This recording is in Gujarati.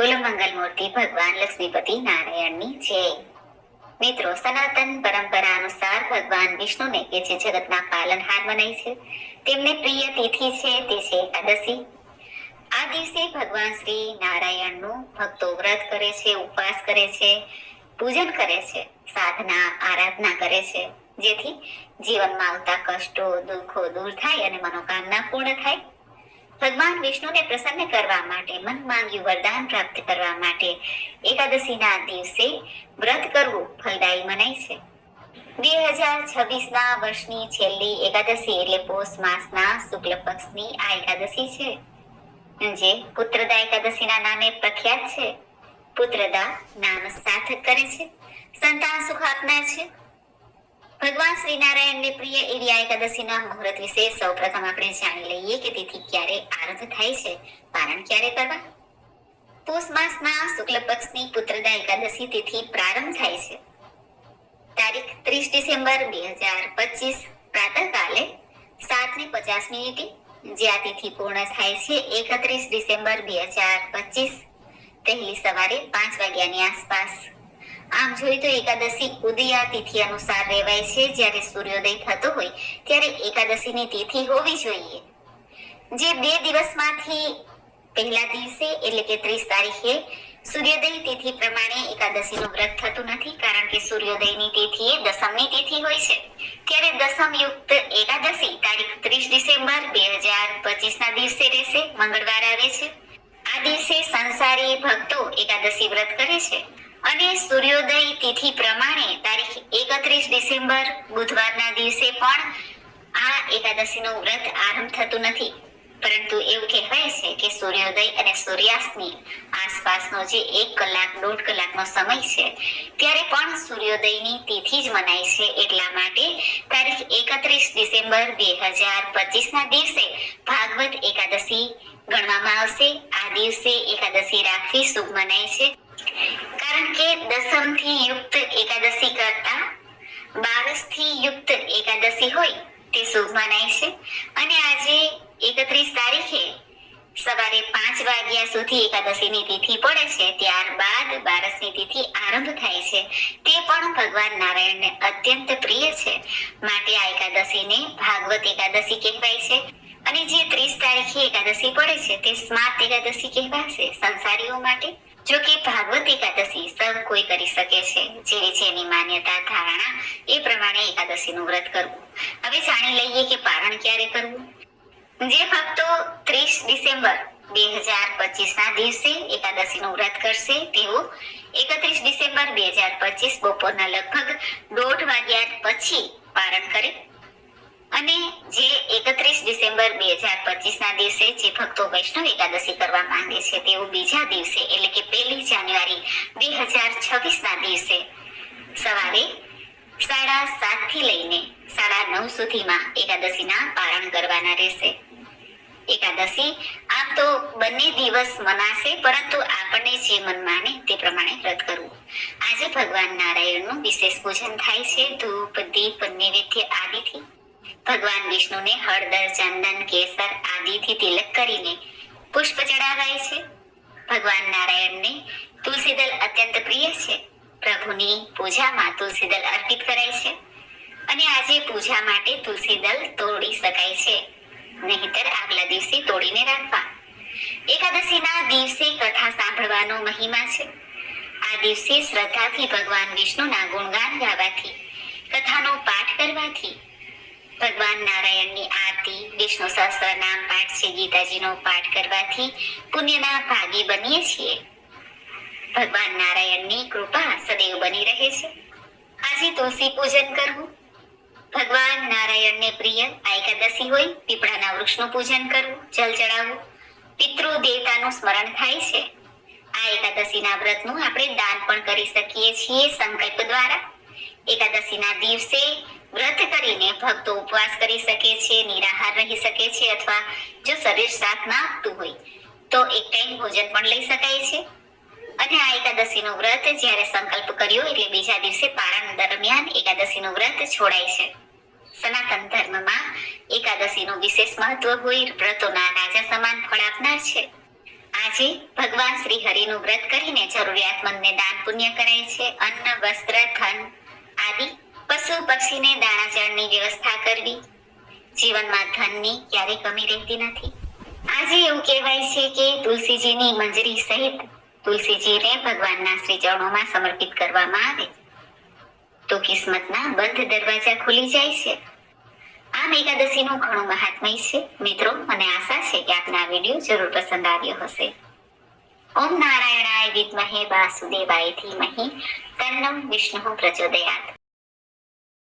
કુલમંગલ ભગવાન લક્ષ્મીપતિ નારાયણની છે મિત્રો સનાતન પરંપરા અનુસાર ભગવાન વિષ્ણુને કે જે જગતના પાલનહાર મનાય છે તેમને પ્રિય તિથિ છે તે છે એકાદશી આ દિવસે ભગવાન શ્રી નારાયણનું ભક્તો વ્રત કરે છે, ઉપવાસ કરે છે, પૂજન કરે છે, સાધના, આરાધના કરે છે, જેથી જીવનમાં આવતા કષ્ટો, દુઃખો દૂર થાય અને મનોકામના પૂર્ણ થાય। ભગવાન વિષ્ણુને પ્રસન્ન કરવા માટે મન માંગ્યું વરદાન પ્રાપ્ત કરવા માટે એકાદશીના દિવસે વ્રત કરવું ફલદાયી મનાય છે. બે હજાર છવ્વીસ ના વર્ષની છેલ્લી એકાદશી એટલે પોષ માસના શુક્લ પક્ષની આ એકાદશી છે. જે પુત્રદા એકાદશીના નામે પ્રખ્યાત છે. પુત્રદા નામ સાર્થક કરે છે. સંતાન સુખ આપનાર છે. ભગવાન શ્રી નારાયણને પ્રિય એવી એકાદશીના મુહૂર્ત વિશે સૌપ્રથમ આપણે જાણી લઈએ કે તિથિ ક્યારે આરંભ થાય છે, પારણ ક્યારે કરવા? પૂષ માસના શુક્લ પક્ષની પુત્રદા એકાદશી તિથિ પ્રારંભ થાય છે. તારીખ ત્રીસ ડિસેમ્બર બે હજાર પચીસ, પ્રાતઃકાલે સાત ને પચાસ મિનિટે, જે આ તિથિ પૂર્ણ થાય છે, એકત્રીસ ડિસેમ્બર બે હજાર પચીસ પહેલી સવારે પાંચ વાગ્યાની આસપાસ. આમ જોઈએ તો એકાદશી ઉદયા તિથિ અનુસાર રહેવાય છે. જ્યારે સૂર્યોદય થતો હોય, ત્યારે એકાદશીની તિથિ હોવી જોઈએ. જે બે દિવસમાંથી પહેલા દિવસે, એટલે કે ત્રીસ તારીખે, સૂર્યોદય તિથિ પ્રમાણે એકાદશીનું વ્રત થતું નથી, કારણ કે સૂર્યોદયની તિથિ એ દસમની તિથિ હોય છે. ત્યારે દસમ યુક્ત એકાદશી તારીખ ત્રીસ ડિસેમ્બર બે હજાર પચીસ ના દિવસે રહેશે, મંગળવાર આવે છે. આ દિવસે સંસારી ભક્તો એકાદશી વ્રત કરે છે. અને સૂર્યોદય તિથિ પ્રમાણે તારીખ એકત્રીસ ડિસેમ્બર, બુધવારના દિવસે પણ આ એકાદશીનું વ્રત આરંભ થતું નથી. પરંતુ એવું કહેવાય છે કે સૂર્યોદય અને સૂર્યાસ્તની આસપાસનો જે એક કલાક, દોઢ કલાકનો સમય છે, ત્યારે પણ સૂર્યોદયની તિથિ જ મનાય છે. એટલા માટે તારીખ એકત્રીસ ડિસેમ્બર બે હજાર પચીસના દિવસે ભાગવત એકાદશી ગણવામાં આવશે. આ દિવસે એકાદશી રાખવી શુભ મનાય છે કારણ કે દસમથી યુક્ત એકાદશી કરતા બારસથી યુક્ત એકાદશી હોય તે શુભ મનાય છે. અને આજે એકત્રીસ તારીખે સવારે પાંચ વાગ્યા સુધી એકાદશીની તિથિ પડે છે. ત્યારબાદ બારસની તિથિ આરંભ થાય છે. તે પણ ભગવાન નારાયણને અત્યંત પ્રિય છે. માટે આ એકાદશીને ભાગવત એકાદશી કહેવાય છે. અને જે ત્રીસ તારીખે એકાદશી પડે છે, તે સ્માર્ત એકાદશી કહેવાશે સંસારીઓ માટે. જો કે ભાગવત એકાદશી સૌ કોઈ કરી શકે છે. જેવી જેની માન્યતા, ધારણા એ પ્રમાણે એકાદશીનું વ્રત કરવું. હવે જાણી લઈએ કે પારણ ક્યારે કરવું? જે ભક્તો ત્રીસ ડિસેમ્બર બે હજાર પચીસ ના દિવસે એકાદશીનું વ્રત કરશે, તેઓ એકત્રીસ ડિસેમ્બર બે હજાર પચીસ બપોરના લગભગ દોઢ વાગ્યા પછી પારણ કરે. અને જે એકત્રીસ ડિસેમ્બર બે હજાર પચીસ ના દિવસે જે ભક્તો વૈષ્ણવ એકાદશી કરવા માંગે છે, તેઓ બીજા દિવસે એટલે કે પહેલી જાન્યુઆરી બે હજાર છવ્વીસ ના દિવસે સવારે સાડા સાતથી લઈને સાડા નવ સુધીમાં એકાદશીના પારણ કરવાના રહેશે. એકાદશી આમ તો બંને દિવસ મનાશે, પરંતુ આપણને જે મન માને તે પ્રમાણે વ્રત કરવું. આજે ભગવાન નારાયણનું વિશેષ પૂજન થાય છે, ધૂપ, દીપ, નૈવેદ્ય આદિથી. ભગવાન વિષ્ણુને હળદર, ચંદન, કેસર આદિથી તિલક કરીને પુષ્પ ચડાવાય છે. ભગવાન નારાયણને તુલસી દલ અત્યંત પ્રિય છે. પ્રભુની પૂજામાં તુલસી દલ અર્પિત કરાય છે. આજે પૂજા માટે તુલસી દલ તોડી શકાય છે. નહીતર આગલા દિવસે તોડીને રાખવા. એકાદશીના દિવસે કથા સાંભળવાનો મહિમા છે. આ દિવસે શ્રદ્ધાથી ભગવાન વિષ્ણુના ગુણગાન ગાવાથી, કથાનો પાઠ કરવાથી. ભગવાન નારાયણની આરતી, વિષ્ણુ સહસ્ત્ર નામ પાઠ છે, ગીતાજીનો પાઠ કરવાથી પુણ્યના ભાગી બનીએ છીએ. ભગવાન નારાયણની કૃપા સદૈવ બની રહે છે. આજે તુલસી પૂજન કરવું. ભગવાન નારાયણને પ્રિય આ એકાદશી હોય, પીપળાના વૃક્ષનું પૂજન કરવું, જલ ચડાવવું, પિતૃ દેવતાનું સ્મરણ થાય છે. આ એકાદશીના વ્રતનું આપણે દાન પણ કરી શકીએ છીએ સંકલ્પ દ્વારા. એકાદશીના દિવસે વ્રત કરીને ભક્તો ઉપવાસ કરી શકે છે, નિરાહાર રહી શકે છે અથવા જો શરીર સાથ ના આપતું હોય, તો એક ટાઈમ ભોજન પણ લઈ શકાય છે. અને આ એકાદશીનું વ્રત જ્યારે સંકલ્પ કર્યો એટલે બીજા દિવસે પારણ દરમિયાન એકાદશીનું વ્રત છોડાય છે. સનાતન ધર્મમાં એકાદશીનું વિશેષ મહત્વ હોય, વ્રતોના રાજા સમાન ફળ આપનાર છે. આજે ભગવાન શ્રી હરિનું વ્રત કરીને જરૂરિયાતમંદને દાન પુણ્ય કરાય છે. અન્ન, વસ્ત્ર, ધન આદિ પશુ પક્ષીને દાણા ચણની વ્યવસ્થા કરવી. જીવનમાં ધનની ક્યારેય કમી રહેતી નથી. આજે એવું કહેવાય છે કે તુલસીજીની મંજરી સહિત તુલસીજીને ભગવાનના શ્રી ચરણોમાં સમર્પિત કરવામાં આવે. તો કિસ્મતના બંધ દરવાજા ખુલી જાય છે. આમ એકાદશીનું ઘણું મહાત્મય છે. મિત્રો, મને આશા છે કે આપને વીડિયો જરૂર પસંદ આવ્યો હશે. ઓમ નારાયણાય વિદ્મહે વાસુદેવાય ધીમહિ. તન્નમ વિષ્ણુ પ્રચોદયાત.